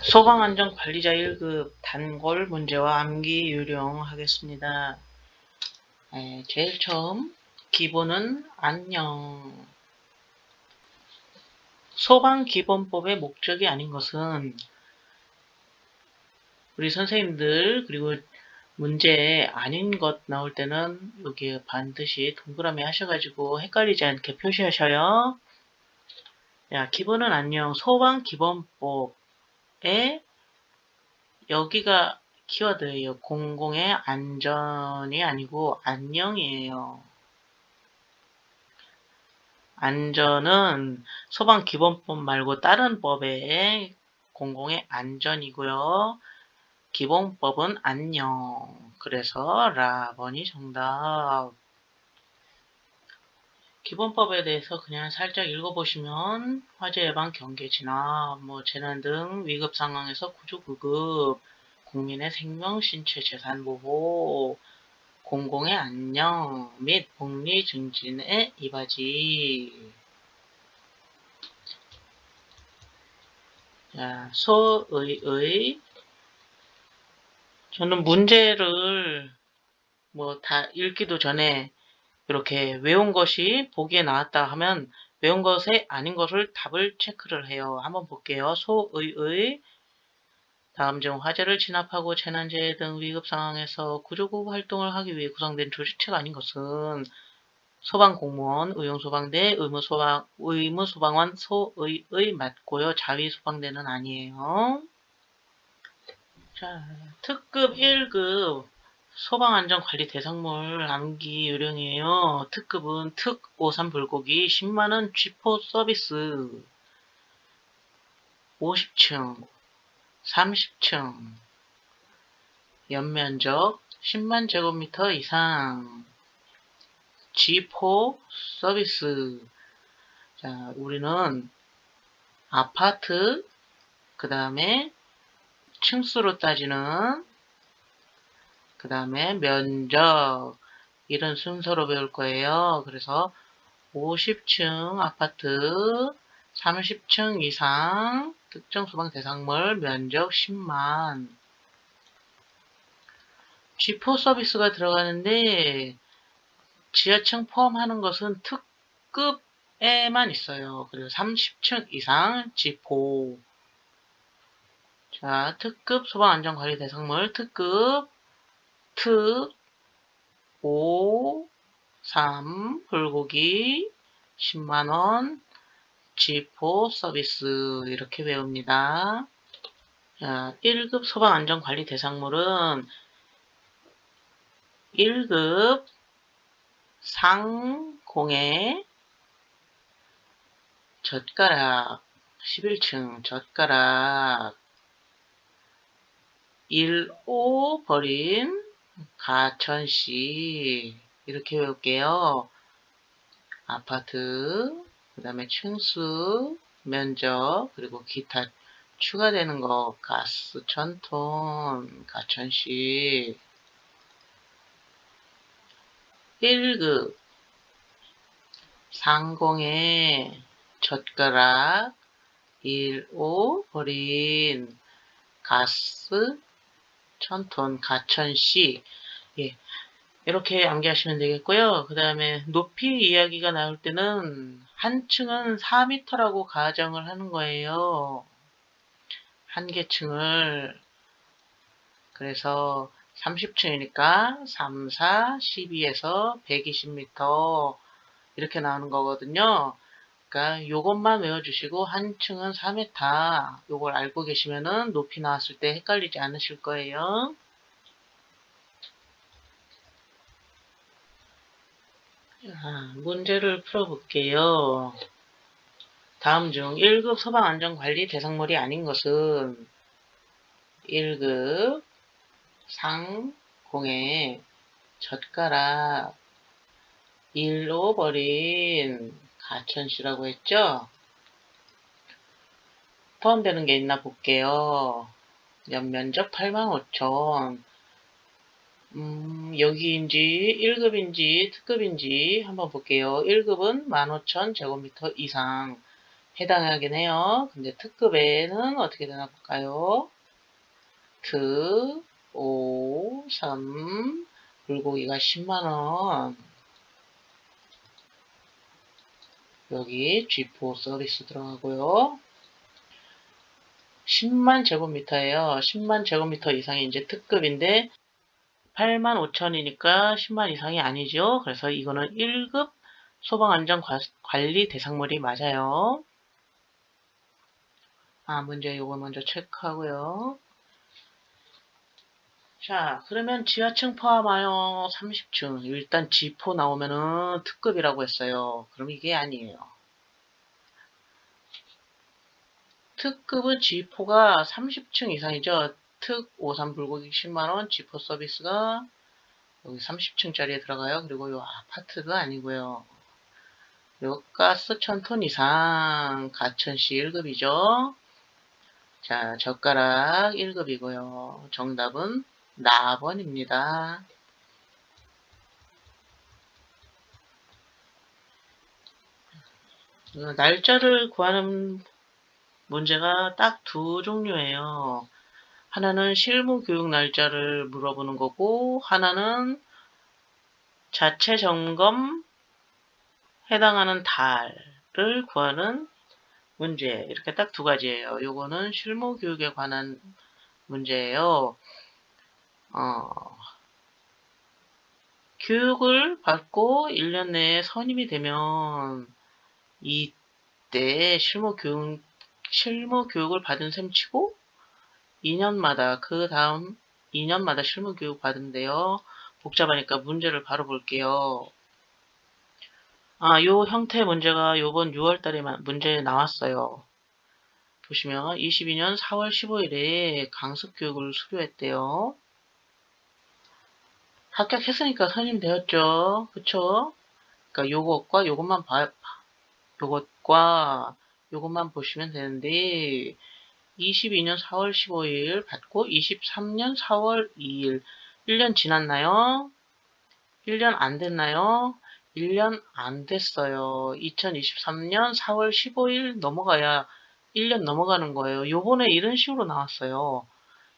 소방안전관리자 1급 단골 문제와 암기 요령하겠습니다. 네, 제일 처음 기본은 안녕. 소방기본법의 목적이 아닌 것은 우리 선생님들 그리고 문제 아닌 것 나올 때는 여기 반드시 동그라미 하셔가지고 헷갈리지 않게 표시하셔요. 야, 기본은 안녕. 소방기본법 에 여기가 키워드예요. 공공의 안전이 아니고 안녕이에요. 안전은 소방 기본법 말고 다른 법의 공공의 안전이고요. 기본법은 안녕. 그래서 라번이 정답. 기본법에 대해서 그냥 살짝 읽어보시면 화재 예방 경계 진압, 뭐 재난 등 위급 상황에서 구조 구급, 국민의 생명, 신체, 재산 보호, 공공의 안녕 및 복리 증진에 이바지. 자, 소의의 저는 문제를 뭐 다 읽기도 전에 이렇게 외운 것이 보기에 나왔다 하면 외운 것에 아닌 것을 답을 체크를 해요. 한번 볼게요. 소의의 다음 중 화재를 진압하고 재난재해 등 위급 상황에서 구조구 활동을 하기 위해 구성된 조직체가 아닌 것은 소방공무원, 의용소방대, 의무소방, 의무소방관, 소의의 맞고요. 자위소방대는 아니에요. 자, 특급 1급 소방안전관리 대상물 암기 요령이에요. 특급은 특 5삼 불고기 10만원 쥐포 서비스. 50층 30층. 연면적 10만 제곱미터 이상. G4 서비스. 자 우리는 아파트 그 다음에 층수로 따지는 그 다음에 면적 이런 순서로 배울 거예요. 그래서 50층 아파트 30층 이상 특정 소방 대상물 면적 10만 G4 서비스가 들어가는데 지하층 포함하는 것은 특급에만 있어요. 그리고 30층 이상 G4 자, 특급 소방안전관리 대상물 특급 특, 오, 삼, 불고기, 10만원, 지포 서비스 이렇게 배웁니다. 자, 1급 소방안전관리 대상물은 1급 상공의 젓가락 11층 젓가락 1오 버린 가천시 이렇게 외울게요. 아파트, 그 다음에 층수, 면적, 그리고 기타 추가되는 거 가스, 천톤, 가천시 1급. 상공의 젓가락 1호 버린 가스 천톤, 가천시 예, 이렇게 암기하시면 되겠고요. 그 다음에 높이 이야기가 나올 때는 한 층은 4m라고 가정을 하는 거예요. 한 개 층을 그래서 30층이니까 3, 4, 12에서 120m 이렇게 나오는 거거든요. 그러니까 요것만 외워주시고 한 층은 4m 요걸 알고 계시면은 높이 나왔을 때 헷갈리지 않으실 거예요. 자, 문제를 풀어볼게요. 다음 중 1급 소방안전관리 대상물이 아닌 것은 1급 상공의 젓가락 1로 버린 가천시라고 했죠? 포함되는 게 있나 볼게요. 연면적 85,000. 음, 여기인지 1급인지 특급인지 한번 볼게요. 1급은 15,000제곱미터 이상 해당하긴 해요. 근데 특급에는 어떻게 되나 볼까요? 트, 5, 3, 불고기가 10만원. 여기 G4 서비스 들어가고요. 10만 제곱미터예요. 10만 제곱미터 이상이 이제 특급인데 8만 5천이니까 10만 이상이 아니죠. 그래서 이거는 1급 소방안전관리 대상물이 맞아요. 아, 문제 요거 먼저 체크하고요. 자, 그러면 지하층 포함하여 30층. 일단 G4 나오면은 특급이라고 했어요. 그럼 이게 아니에요. 특급은 G4가 30층 이상이죠. 특 53 불고기 10만원 G4 서비스가 여기 30층짜리에 들어가요. 그리고 요 아파트가 아니고요. 요 가스 1000톤 이상 가천시 1급이죠. 자, 젓가락 1급이고요. 정답은 나번입니다. 어, 날짜를 구하는 문제가 딱 두 종류예요. 하나는 실무 교육 날짜를 물어보는 거고, 하나는 자체 점검 해당하는 달을 구하는 문제. 이렇게 딱 두 가지예요. 요거는 실무 교육에 관한 문제예요. 어, 교육을 받고 1년 내에 선임이 되면 이때 실무 교육, 실무 교육을 받은 셈 치고 2년마다 그 다음 2년마다 실무 교육 받은데요. 복잡하니까 문제를 바로 볼게요. 아, 요 형태 문제가 요번 6월 달에 문제 나왔어요. 보시면 22년 4월 15일에 강습 교육을 수료했대요. 합격했으니까 선임 되었죠. 그쵸? 그러니까 요것과 요것만 봐, 요것과 요것만 보시면 되는데 22년 4월 15일 받고 23년 4월 2일 1년 지났나요? 1년 안 됐나요? 1년 안 됐어요. 2023년 4월 15일 넘어가야 1년 넘어가는 거예요. 요번에 이런 식으로 나왔어요.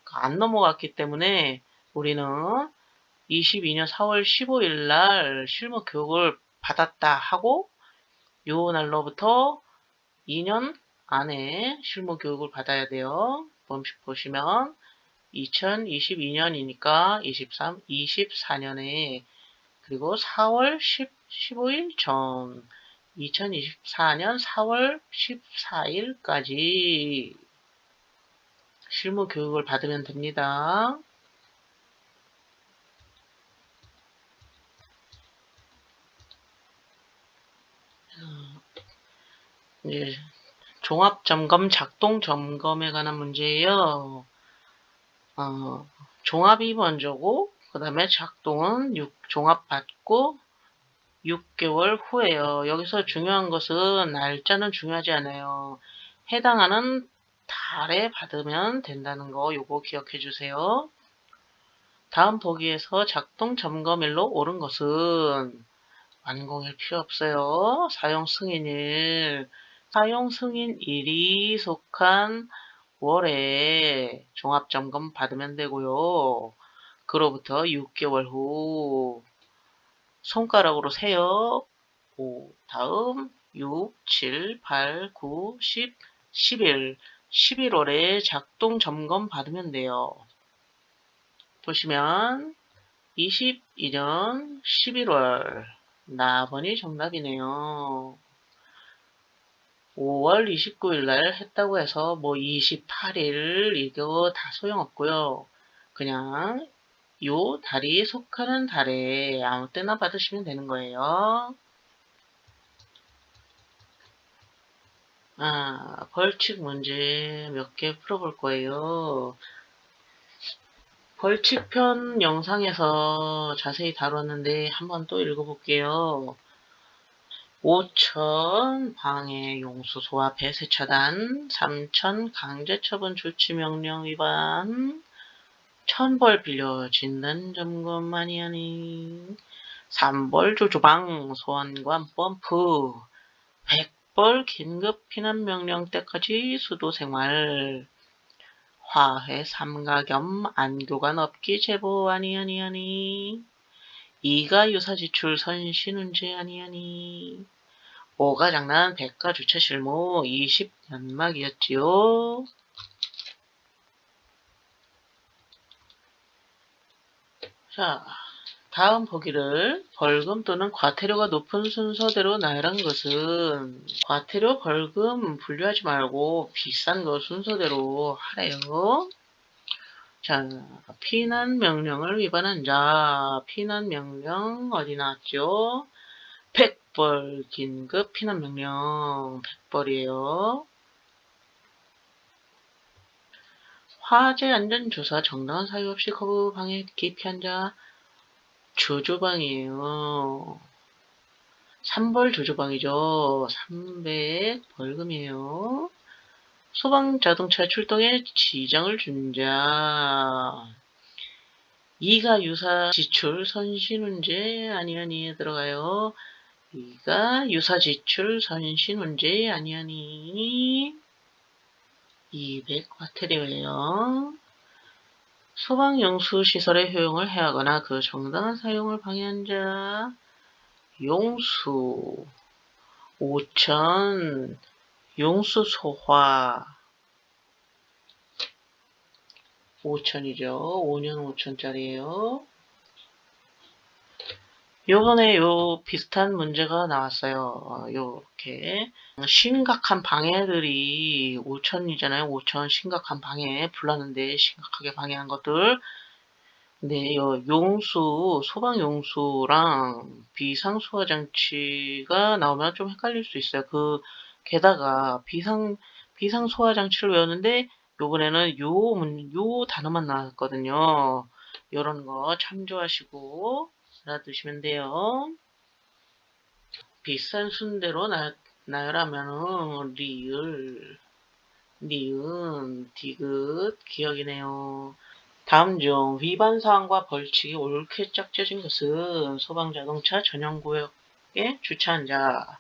그러니까 안 넘어갔기 때문에 우리는 22년 4월 15일 날 실무 교육을 받았다 하고 요 날로부터 2년 안에 실무 교육을 받아야 돼요. 보시면 2022년이니까 23, 24년에 그리고 4월 10, 15일 전 2024년 4월 14일까지 실무 교육을 받으면 됩니다. 이제 종합 점검, 작동 점검에 관한 문제예요. 어, 종합이 먼저고, 그 다음에 작동은 6, 종합 받고 6개월 후에요. 여기서 중요한 것은 날짜는 중요하지 않아요. 해당하는 달에 받으면 된다는 거 요거 기억해 주세요. 다음 보기에서 작동 점검일로 옳은 것은 완공일 필요 없어요. 사용 승인일 사용 승인일이 속한 월에 종합점검 받으면 되고요. 그로부터 6개월 후 손가락으로 세요. 5, 다음 6, 7, 8, 9, 10, 11, 11월에 작동 점검 받으면 돼요. 보시면 22년 11월 나번이 정답이네요. 5월 29일 날 했다고 해서 뭐 28일 이거 다 소용없고요. 그냥 요 달이 속하는 달에 아무 때나 받으시면 되는 거예요. 아, 벌칙 문제 몇 개 풀어볼 거예요. 벌칙편 영상에서 자세히 다뤘는데 한번 또 읽어볼게요. 5천 방해 용수 소화 배세 차단 3천 강제 처분 조치 명령 위반 천벌 빌려 진단 점검 많이 하니 3벌 조조방 소환관 펌프 100벌 긴급 피난 명령 때까지 수도 생활. 화해 삼가겸 안교관 없기 제보 아니 아니 아니. 이가 유사 지출 선신운제 아니 아니. 오가 장난 백가 주차 실무 20 연막이었지요. 자, 다음 보기를 벌금 또는 과태료가 높은 순서대로 나열한 것은 과태료 벌금 분류하지 말고 비싼 거 순서대로 하래요. 자, 피난 명령을 위반한 자, 피난 명령 어디 나왔죠? 100벌 긴급 피난 명령 100벌이에요. 화재 안전 조사 정당한 사유 없이 거부 방해 기피한 자 조조방이에요. 3벌 조조방이죠. 300 벌금이에요. 소방 자동차 출동에 지장을 준 자. 2가 유사 지출 선신운제 아니 아니에 들어가요. 2가 유사 지출 선신운제 아니 아니. 200 과태료예요. 소방용수 시설의 효용을 해하거나 그 정당한 사용을 방해한 자, 용수, 5천, 용수 소화, 5천이죠. 5년 5천짜리예요. 요번에 요 비슷한 문제가 나왔어요. 어, 요렇게 심각한 방해들이 5천이잖아요. 5천 심각한 방해 불났는데 심각하게 방해한 것들 네, 요 용수, 소방 용수랑 비상 소화 장치가 나오면 좀 헷갈릴 수 있어요. 그 게다가 비상 비상 소화 장치를 외웠는데 요번에는 요, 문- 요 단어만 나왔거든요. 요런 거 참조하시고 알아두시면 돼요. 비싼 순대로 나, 나열하면은 리을, 니은, 디귿, 기억이네요. 다음 중 위반 사항과 벌칙이 옳게 짝져진 것은 소방자동차 전용구역에 주차한 자.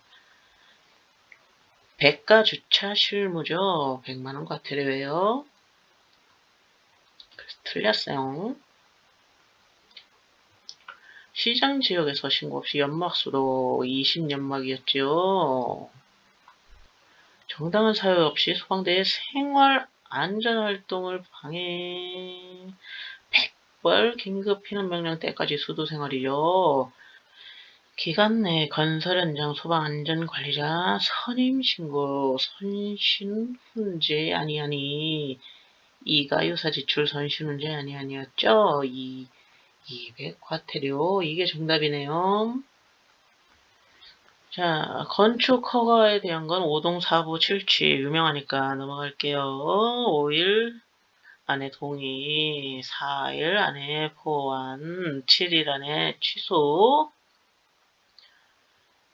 백가 주차 실무죠. 100만원 과태료예요. 그래서 틀렸어요. 시장 지역에서 신고 없이 연막수도 20연막이었지요. 정당한 사유 없이 소방대의 생활 안전활동을 방해 100벌 긴급 피난 명령 때까지 수도 생활이죠. 기간 내 건설 현장 소방 안전 관리자 선임 신고 선신 훈제 아니 아니 이가 유사 지출 선신 훈제 아니 아니었죠. 이 200 과태료 이게 정답이네요. 자, 건축 허가에 대한 건 5동 4부 7취 유명하니까 넘어갈게요. 5일 안에 동의, 4일 안에 포환, 7일 안에 취소.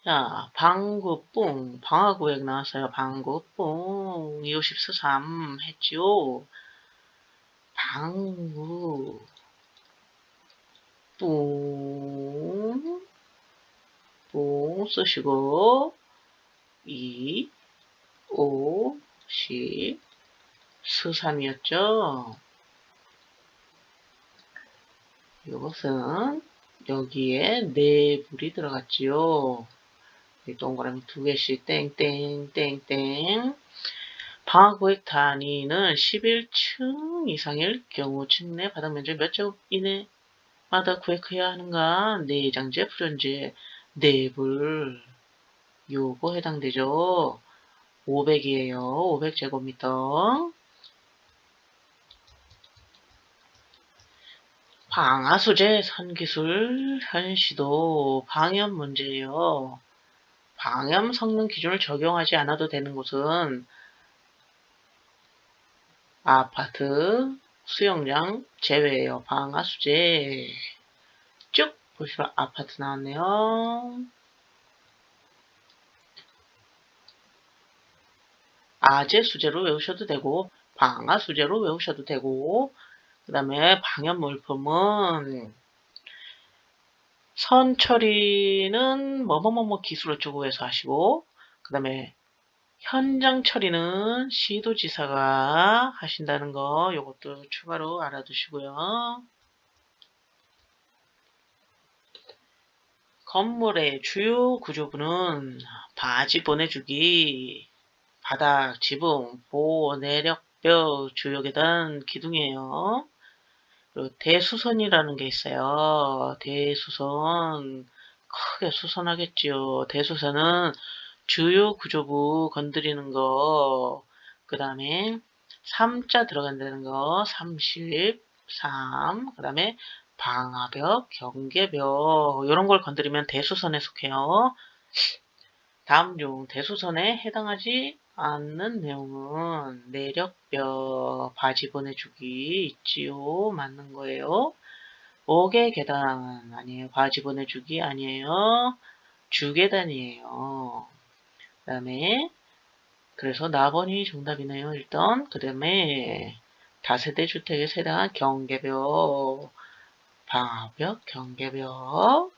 자, 방구뿡, 방화구획 나왔어요. 방구뿡, 254.3 했지요. 방구, 뿡, 뿡 쓰시고, 2, 5, 10, 스삼이었죠. 이것은 여기에 네 불이 들어갔지요. 이 동그라미 두 개씩 땡땡땡땡. 방화구획 단위는 11층 이상일 경우 층내 바닥 면적 몇 제곱 이내마다 구획해야 하는가? 내장재, 불연재, 네불. 요거 해당되죠. 500이에요. 500제곱미터. 방아수제 선기술 현시도 방염 문제예요. 방염 성능 기준을 적용하지 않아도 되는 곳은 아파트, 수영장 제외예요. 방아수제 쭉 보시면 아파트 나왔네요. 아재 수제로 외우셔도 되고 방아 수제로 외우셔도 되고 그 다음에 방염 물품은 선 처리는 뭐뭐뭐뭐 기술 어쩌고 해서 하시고 그 다음에 현장 처리는 시도지사가 하신다는 거 요것도 추가로 알아두시고요. 건물의 주요 구조부는 바지 보내주기, 바닥, 지붕, 보호, 내력벽, 주요 계단, 기둥이에요. 그리고 대수선이라는 게 있어요. 대수선 크게 수선하겠지요. 대수선은 주요 구조부 건드리는 거, 그 다음에 3자 들어간다는 거, 33, 그 다음에 방화벽, 경계벽, 이런 걸 건드리면 대수선에 속해요. 다음 중 대수선에 해당하지 않는 내용은 내력벽, 바지 보내주기 있지요. 맞는 거예요. 옥의 계단 아니에요. 바지 보내주기 아니에요. 주계단이에요. 그 다음에 그래서 나번이 정답이네요. 일단 그 다음에 다세대 주택에 해당한 경계벽, 방화벽, 경계벽,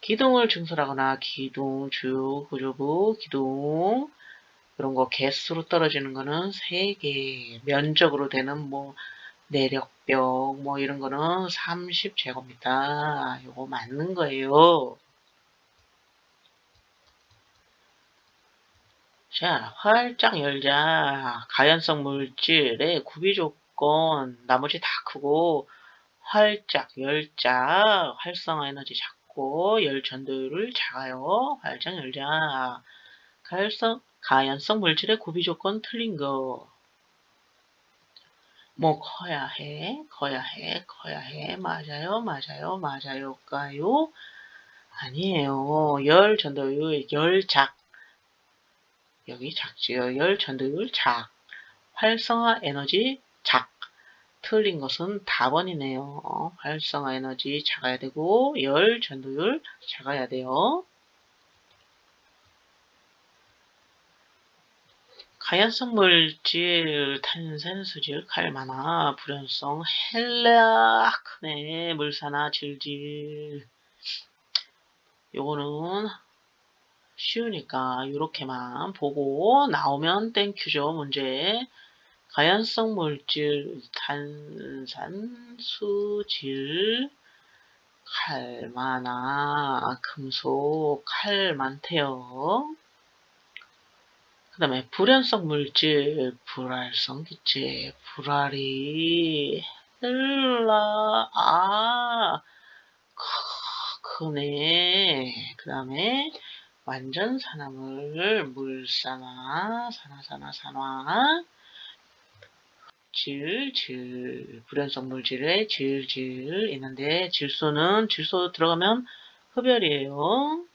기둥을 증설하거나 기둥, 주요 구조부, 기둥 이런 거 개수로 떨어지는 거는 3개, 면적으로 되는 뭐 내력벽 뭐 이런 거는 30제곱미터 이거 맞는 거예요. 자, 활짝 열자. 가연성 물질의 구비 조건, 나머지 다 크고, 활짝 열자. 활성화 에너지 작고, 열 전도율을 작아요. 활짝 열자. 가연성, 가연성 물질의 구비 조건 틀린 거. 뭐 커야 해, 커야 해, 커야 해. 맞아요, 맞아요, 맞아요까요? 아니에요. 열 전도율, 열작. 여기 작지요. 열 전도율 작. 활성화 에너지 작. 틀린 것은 답번이네요 활성화 에너지 작아야 되고 열 전도율 작아야 돼요. 가연성 물질, 탄산, 수질, 칼마나, 불연성, 헬레아크네, 물산화, 질질. 요거는 쉬우니까 이렇게만 보고 나오면 땡큐죠, 문제. 가연성 물질, 탄산, 수질, 칼마나, 금속, 칼 많대요. 그 다음에 불연성 물질, 불활성 기체, 불활이, 헬라, 아, 크네. 그 다음에 완전 산화물, 물산화, 산화산화, 산화, 질, 질, 불연성 물질의 질, 질 있는데 질소는 질소 들어가면 흡열이에요.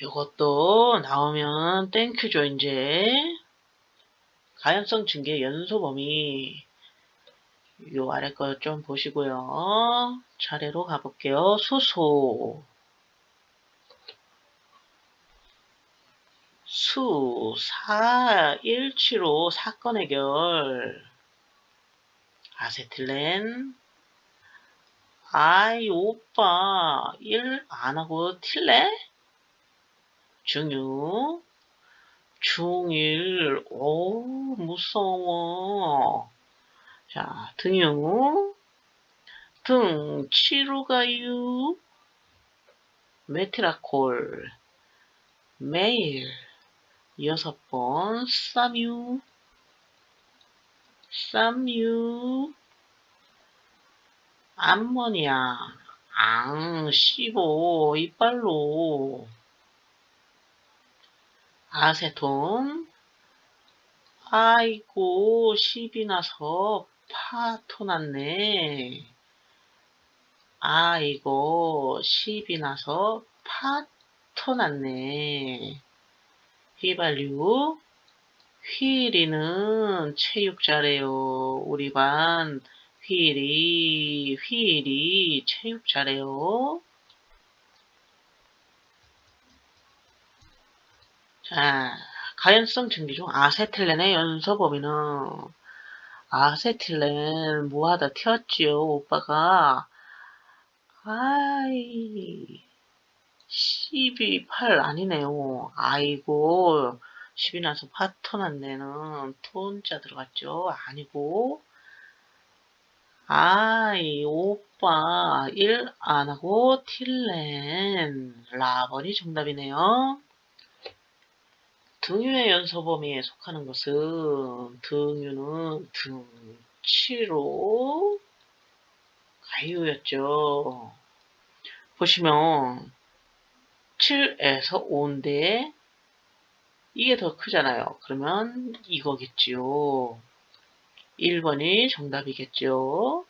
이것도 나오면 땡큐죠, 이제. 가연성 증계 연소 범위. 요 아래 거 좀 보시고요. 차례로 가볼게요. 수소. 수, 4, 1, 7호 사건 해결. 아세틸렌. 아이, 오빠, 1안 하고 틸래? 중유, 중일, 오, 무서워. 자, 등유, 등, 치루가유, 메티라콜, 매일, 여섯 번, 쌈유, 쌈유, 암모니아, 앙, 15, 이빨로, 아세톤 아이고 시비 나서 파토 났네. 아이고 시비 나서 파토 났네. 휘발유 휘리는 체육자래요 우리 반. 휘리 휘리 체육자래요 자, 가연성 증기 중 아세틸렌의 연소 범위는 아세틸렌 뭐하다 튀었지요 오빠가 아이 씨 12, 8 아니네요. 아이고, 10이 나서 파터 났네는 톤자 들어갔죠? 아니고, 아이, 오빠, 1 안 하고, 틸렌, 라번이 정답이네요. 등유의 연소 범위에 속하는 것은, 등유는 등치로 가유였죠. 보시면, 7에서 5인데, 이게 더 크잖아요. 그러면 이거겠지요. 1번이 정답이겠죠.